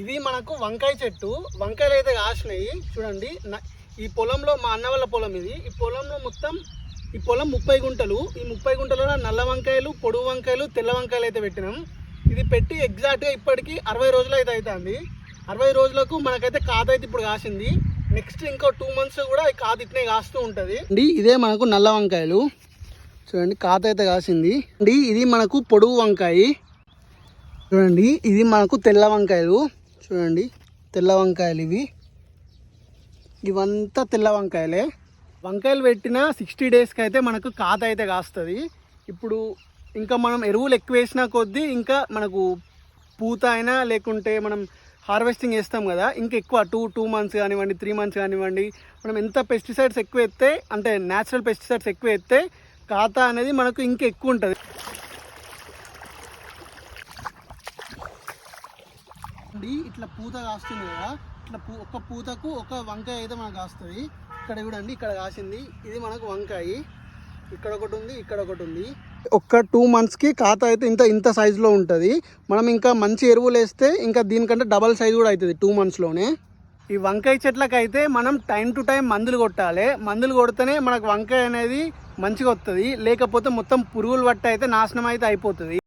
ఇది మనకు వంకాయ చెట్టు. వంకాయలు అయితే కాసినాయి. చూడండి ఈ పొలంలో మా అన్న వాళ్ళ పొలం ఇది. ఈ పొలంలో మొత్తం ఈ పొలం ముప్పై గుంటలు. ఈ ముప్పై గుంటలలో నల్ల వంకాయలు పొడుగు వంకాయలు తెల్ల వంకాయలు అయితే పెట్టినాం. ఇది పెట్టి ఎగ్జాక్ట్గా ఇప్పటికి అరవై రోజులు అయితే అవుతుంది అరవై రోజులకు మనకైతే కాత అయితే ఇప్పుడు కాసింది. నెక్స్ట్ ఇంకో టూ మంత్స్ కూడా ఈ కాత ఇట్నే కాస్తూ ఉంటుంది. ఇదే మనకు నల్ల వంకాయలు. చూడండి కాత అయితే కాసింది. అండి ఇది మనకు పొడుగు వంకాయ. చూడండి ఇది మనకు తెల్ల వంకాయలు. చూడండి తెల్ల వంకాయలు ఇవి. ఇవంతా తెల్ల వంకాయలే. వంకాయలు పెట్టిన సిక్స్టీ డేస్కి అయితే మనకు కాత అయితే కాస్తుంది. ఇప్పుడు ఇంకా మనం ఎరువులు ఎక్కువ వేసిన కొద్దీ ఇంకా మనకు పూత అయినా లేకుంటే మనం హార్వెస్టింగ్ చేస్తాం కదా ఇంకా ఎక్కువ టూ టూ మంత్స్ కానివ్వండి త్రీ మంత్స్ కానివ్వండి మనం ఎంత పెస్టిసైడ్స్ ఎక్కువ ఎత్తే అంటే న్యాచురల్ పెస్టిసైడ్స్ ఎక్కువ ఎత్తే ఖాతా అనేది మనకు ఇంకా ఎక్కువ ఉంటుంది. ఇది ఇట్లా పూత కాస్తుంది కదా ఇట్లా పూ ఒక పూతకు ఒక వంకాయ అయితే మనకు కాస్తుంది. ఇక్కడ చూడండి ఇక్కడ కాసింది. ఇది మనకు వంకాయ. ఇక్కడ ఒకటి ఉంది ఇక్కడ ఒకటి ఉంది. ఒక్క టూ మంత్స్కి ఖాతా అయితే ఇంత ఇంత సైజులో ఉంటుంది. మనం ఇంకా మంచి ఎరువులు వేస్తే ఇంకా దీనికంటే డబల్ సైజ్ కూడా అవుతుంది టూ మంత్స్లోనే ఈ వంకాయ చెట్లకైతే మనం టైం టు టైం మందులు కొట్టాలి. మందులు కొడితేనే మనకు వంకాయ అనేది మంచిగా వస్తుంది లేకపోతే మొత్తం పురుగులు పట్ట అయితే నాశనం అయితే అయిపోతుంది.